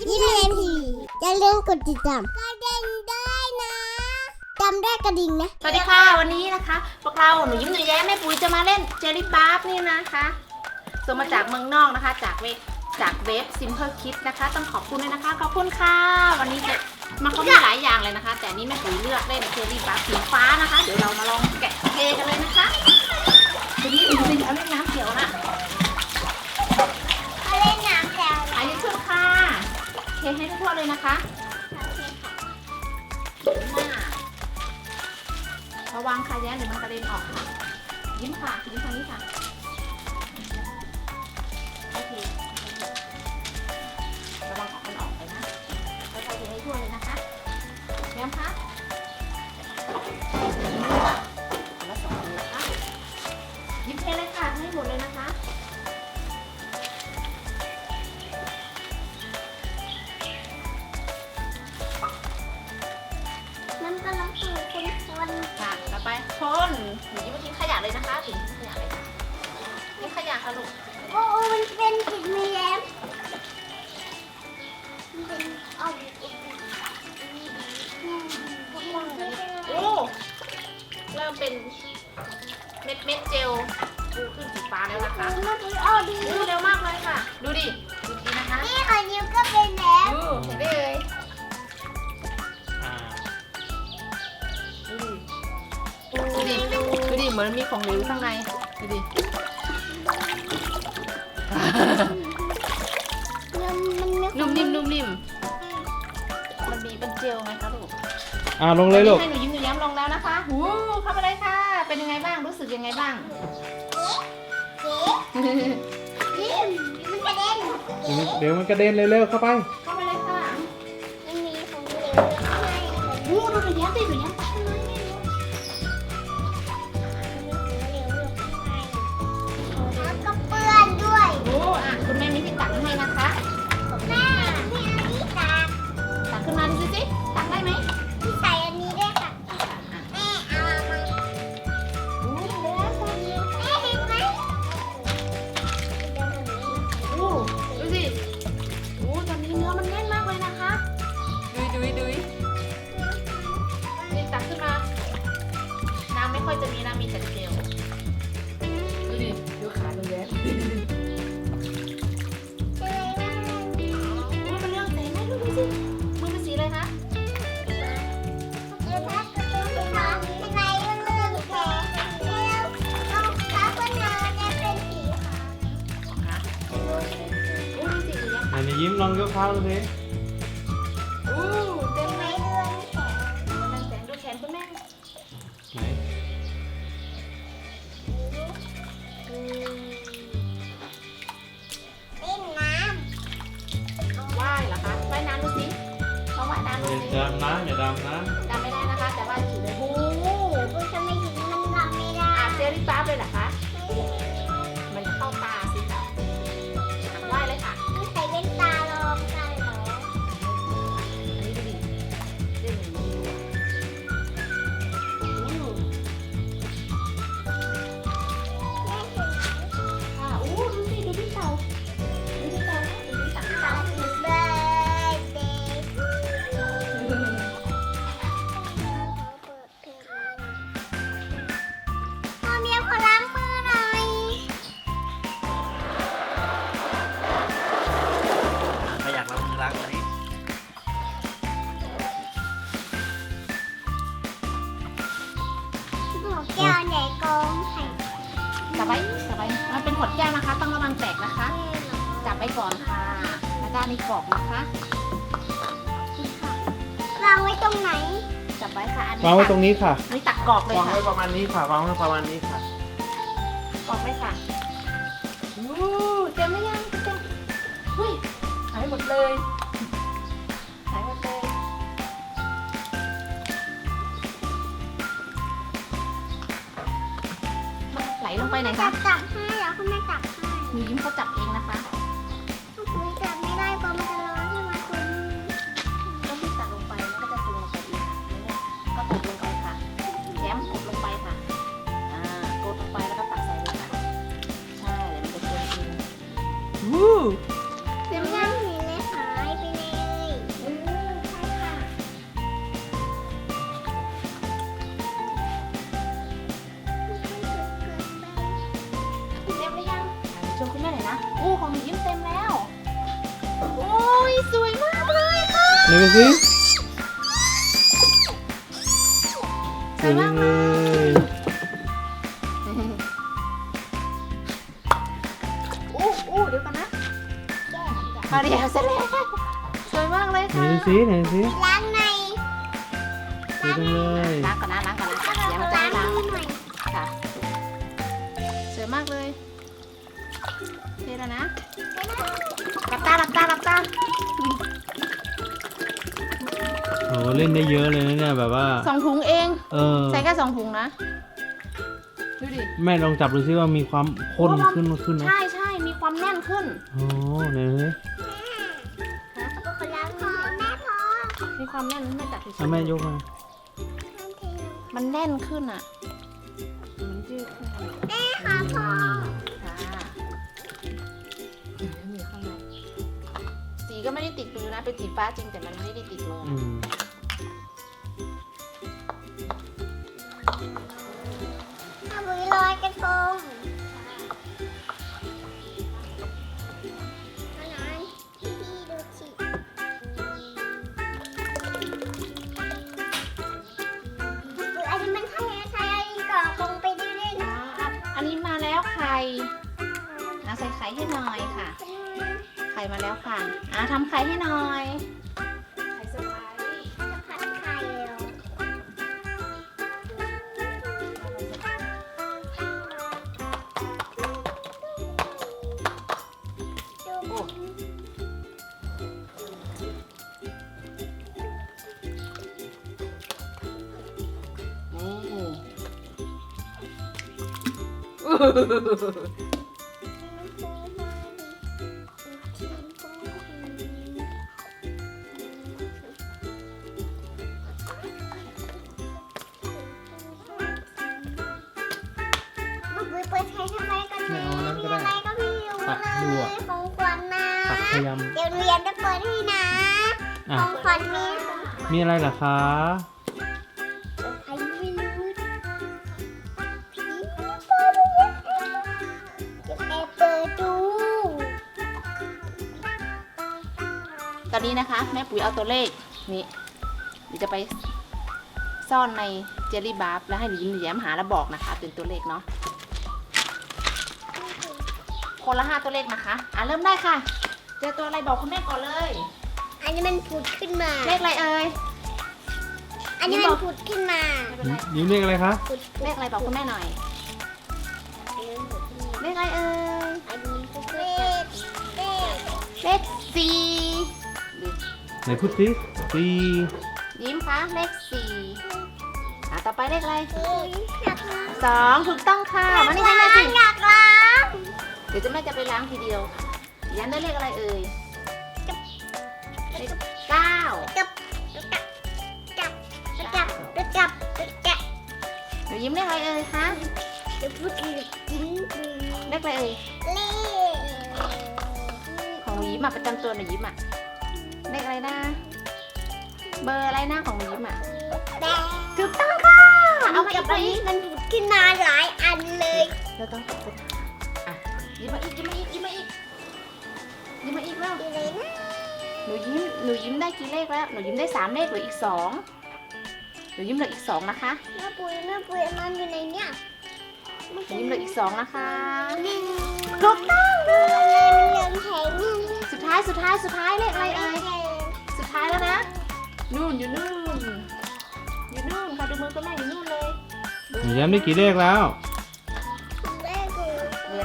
ยิ้มเรียนทีอย่าลืมกดติดตามกระดิ่งได้นะจำได้กระดิ่งนะสวัสดีค่ะวันนี้นะคะ พวกเราหนูยิ้มหนูแย้มแม่ปุ๋ยจะมาเล่นเจลลี่บาร์นี่นะคะส่งมาจากเมืองนอกนะคะ จากเว็บจากเว็บ Simple Kids นะคะ ต้องขอบคุณด้วยนะคะ ขอบคุณค่ะ วันนี้จะมันเขามีหลายอย่างเลยนะคะ แต่นนี้แม่ปุ๋ยเลือกเล่นเจลลี่บาร์สีฟ้านะคะ เดี๋ยวเรามาลองแกะเทกันเลยนะคะ เด็นออกค่ะ ยิ้มค่ะ ยิ้มทางนี้ค่ะ โอเค ระวังของมันออกไปนะค่อยๆเทให้ทั่วเลยนะคะแย้มคะ ค่ะลูกโอ้โอ้มันเป็นสีมีแย้มมันเป็นเอาโอ้เริ่มเป็นเม็ดเม็ดเจลปูขึ้นสีฟ้าแล้วนะคะมันเป็นเอาดีดูเร็วมากเลยค่ะ ดูดิดูดีนะคะนี่ของนิ้วก็เป็นแล้วดูเห็นได้เลยอ่าดูดิดูดิดูดิเหมือนมีของเหลวอยู่ข้างในดูดิมั นมันมีนุ่มนิ่มนุ่มนิ่มมันมีเป็นเจลไหมคะลูกอ่าลงเลยลูกให้หนูยิ้มหนูแย้มลงแล้วนะคะหูเข้าไปเลยค่ะ เป็นยังไงบ้าง รู้สึกยังไงบ้างเจ๊ยิ้มมันกระเด็นเดี๋ยวมันกระเด็นเร็วๆเข้าไป เข้าไปเลยค่ะมันมีของเหลวข้างในเลยหูดูหนูแย้มดิหนูแย้ม สิ มือเป็นสีอะไรคะเดี๋ยวถ้าเกิดเป็นสีขาวข้างในมันเลย ดาสิดำน้ำอย่าดำน้ด รงไหนจับไว้ค่ะ อันำนี้วางไว้ตรงนี้ค่ะอันนี้ตักกรอกเลยวางค่ะไว้ประมาณนี้ค่ะวางไว้ประมาณนี้ค่ะ กรอกเลยค่ะอู้เต็มหรือยังเต็มเฮ้ยหายหมดเลยหายหมดเลยมันไหลลงไปไหนจัคะบจับให้แล้วคุณแม่จับให้หนูยิ้มเขาจับเอง อู้ของหนูยิ้มเต็มแล้ว โอ้ยสวยมากเลยค่ะไหนดูสิสวยจังเลยอู้อู้เดี๋ยวก่อนนะมาเดี๋ยวเสร็จแล้วสวยมากเลยไหนค่ะดูสิไหนดูสิล้างในสวยจังเลยล้างก่อนนะล้างก่อนนะแล้วเดี๋ยวก็มันจะล้างให้ล้างมือหน่อยค่ะสวยมากเลย เท่แล้วนะหลับตาหลับตาหลับตาโอ้เล่นได้เยอะเลยนะเนี่ยแบบว่า สองถุงเอง เออ ใส่แค่สองถุงนะ ดูดิ แม่ลองจับดูซิว่ามีความข้นขึ้นขึ้นไหมใช่ใช่มีความแน่นขึ้น โอ้ไหนดูสิแล้วก็คนล้างมือแม่พอมีความแน่นแม่จับเฉยๆเอาแม่ยกมามันแน่นขึ้นอะมันยืดขึ้นแม่ค่ ก็ไม่ได้ติดมือนะเป็นสีฟ้าจริงแต่มันไม่ได้ติดมืออืนะมถ้าบุยลอยกระทงเอาหน่อยพี่ดูสิบุยอันนี้มันทำยังไงใช้กรอกลงไปเรื่อยๆอ๋นะออะอันนี้มาแล้วไข่อะใส่ไข่ให้หน่อยค่ะ ไข่มาแล้วค่ะ อะทำไข่ให้หน่อย ไข่สไปซ์จะผัดไข่เหรอโอ้นี่มัน ไม่รู้ตักดูเลอะยของขวัญนะตักพยายามเดี๋ยวเรียนจะเปิดให้นะ อะของขวัญมีมีอะไรเหรอคะใครไม่รู้จะไปเปิดดูตอนนี้นะคะ แม่ปุ๋ยเอาตัวเลขนี่เดี๋ยวจะไปซ่อนในเจลลี่บาร์แล้วให้หนูยิ้มหนูแย้มหาแล้วบอกนะคะ เป็นตัวเลขเนาะ คนละห้าตัวเลขนะคะ อะเริ่มได้ค่ะ เจอตัวอะไรบอกคุณแม่ก่อนเลย อันนี้มันผุดขึ้นมา เลขอะไรเอ่ย อันนี้มันผุดขึ้นมาไม่เป็นไรยิ้มเรียกอะไรคะผุดเลขอะไรบอกคุณแม่หน่อย อันนี้มันผุดขึ้นมาเลขอะไรเอ่ย อันนี้มันผุดเลขเลขเลขสี่ดูไหนพูดสิสี่ยิ้มคะเลขสี่อะต่อไปเลขอะไรเฮ้ยอยากล้างสองถูกต้องค่ะมานี่ให้แม่สิ อยากล้างเดี๋ยวจะแม่จะไปล้างทีเดียวยันได้เลขอะไรเอ่ยเลขเก้าจับจับจับจับจับจับหนูยิ้มเลขอะไรเอ่ยคะจะพูดกินกินเลขอะไรเอ่ยเลขของหนูยิ้มอะประจำตัวหนูยิ้มอะเลขอะไรนะ เบอร์อะไรหน้าของหนูยิ้มอะแดงถูกต้องค่ะเอามาอีกักบไปอันนี้มันผุดขึ้นมาหลายอันเลยเราต้องไปอะ ยิ้มมาอีกยิ้มมาอีกยิ้มมาอีกยิ้มมาอีกแล้วดีเลยนะหนูยิ้มหนูยิ้มได้กี่เลขแล้วหนูยิ้มได้สามเลขเหลืออีกสองหนูยิ้มเหลืออีกสองนะคะแม่ปุยแม่ปุยมันอยู่ในเนี้ยหนูยิ้มเหลืออีกสองนะคะหนึ่งถูกต้องเลมันยเริ่มแข็งสุดท้ายสุดท้ายสุดท้ายเลขอะไรเอ่ยสุดท้ายแล้วนะนู่นอยู่นู่นอยู่นู่นค่ะดูมือคุณแม่อยู่นู่นเลยหนูย้ำได้กี่เลขแล้วเลขคือ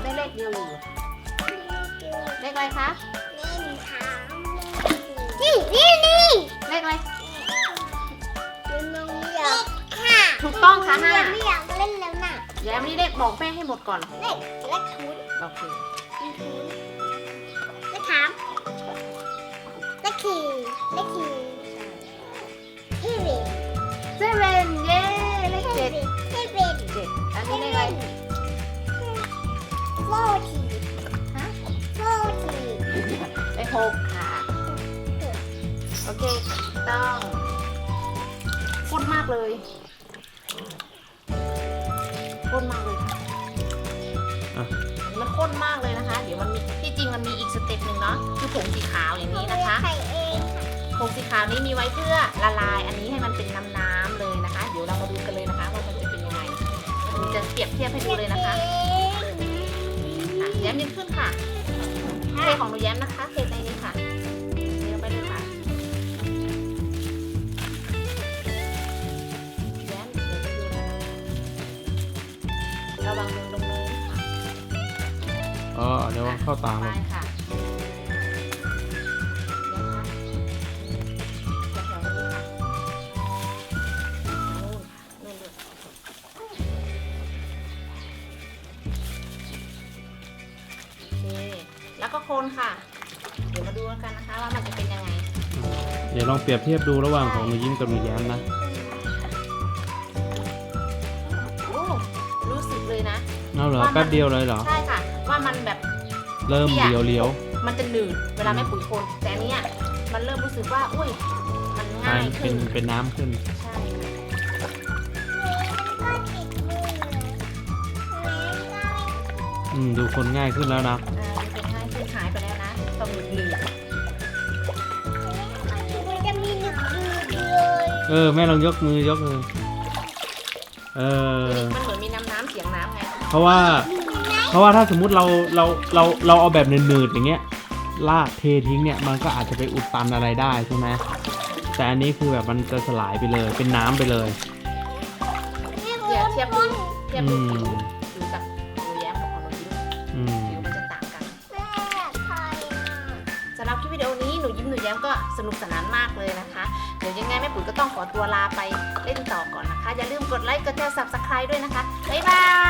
เหลือได้เลขเดียวอยู่เลขอะไรคะเล่นถามนี่นี่นี่เลขอะไรเป็นนงอยากค่ะถูกต้องค่ะห้ายังไม่อยากเล่นแล้วน่ะแย้มนี่เลขบอกแม่ให้หมดก่อนเลขเลขศูนย์โอเคเลขสามเลขสี่เลขสี่ที่เว็ดเซเว่นเย้เลขเจ็ดที่เว็ดเจ็ดอันนี้เลขอะไรโฟ ทีฮะโฟทีเลขหกค่ะ โอเคต้องข้นมากเลยข้นมากเลยค่ะอะ มันข้นมากเลยนะคะ เดี๋ยวมันมีที่จริงมันมีอีกสเต็ปหนึ่งเนาะคือผงสีขาวอย่างนี้นะคะ ไข่เองผงสีขาวนี้มีไว้เพื่อละลาย อันนี้ให้มันเป็นน้ำน้ำๆเลยนะคะ เดี๋ยวเรามาดูกันเลยนะคะ ว่ามันจะเป็นยังไงผมจะเปรียบเทียบให้ดูเลยนะคะอะ แย้มยืนขึ้นค่ะเทของหนูแย้มนะคะเทในนี้ค่ะเทลงไปเลยค่ะแย้มเดี๋ยวไปดูนะระวังมือลงเลยค่ะเออเดี๋ยวเข้าตาไปมันค่ะ ก็คนค่ะ เดี๋ยวมาดูกันนะคะว่ามันจะเป็นยังไง เดี๋ยวลองเปรียบเทียบดูระหว่างของหนูยิ้มกับหนูแย้มนะโอ้รู้สึกเลยนะเอาเหรอแป๊บเดียวเลยเหรอ ใช่ค่ะ ว่ามันแบบ เริ่มเลี้ยวเลี้ยวมันจะหนืดเวลาแม่ปุ๋ยคนแต่อันเนี้ยมันเริ่มรู้สึกว่า อุ้ย มันๆง่ายเป็ขึ้นนเป็นน้ำขึ้น ใช่ก็ติดมือแม่ก็อืมดูคนง่ายขึ้นแล้วนะ เออแม่ลองยกมือยกมือเออมันเหมือนมีน้ำน้ำเสียงน้ำไงเพราะว่า เพราะว่าถ้าสมมุติเราเราเราเราเอาแบบหนืดๆอย่างเงี้ยลากเททิ้งเนี่ยมันก็อาจจะไปอุดตันอะไรได้ใช่ไหมแต่อันนี้คือแบบมันจะสลายไปเลย เป็นน้ำไปเลยเดี๋ยวเทียบดูเทียบดูอืมดูจากหนูแย้มกับของหนูยิ้มอืมผิวมันจะต่างกันแม่อยากทายอะสำหรับคลิปวิดีโอนี้หนูยิ้มหนูแย้มก็สนุกสนานมากเลยนะคะ เดี๋ยวยังไงแม่ปุ๋ยก็ต้องขอตัวลาไปเล่นต่อก่อนนะคะ อย่าลืมกดไลค์กดแชร์ subscribe ด้วยนะคะ บ๊ายบาย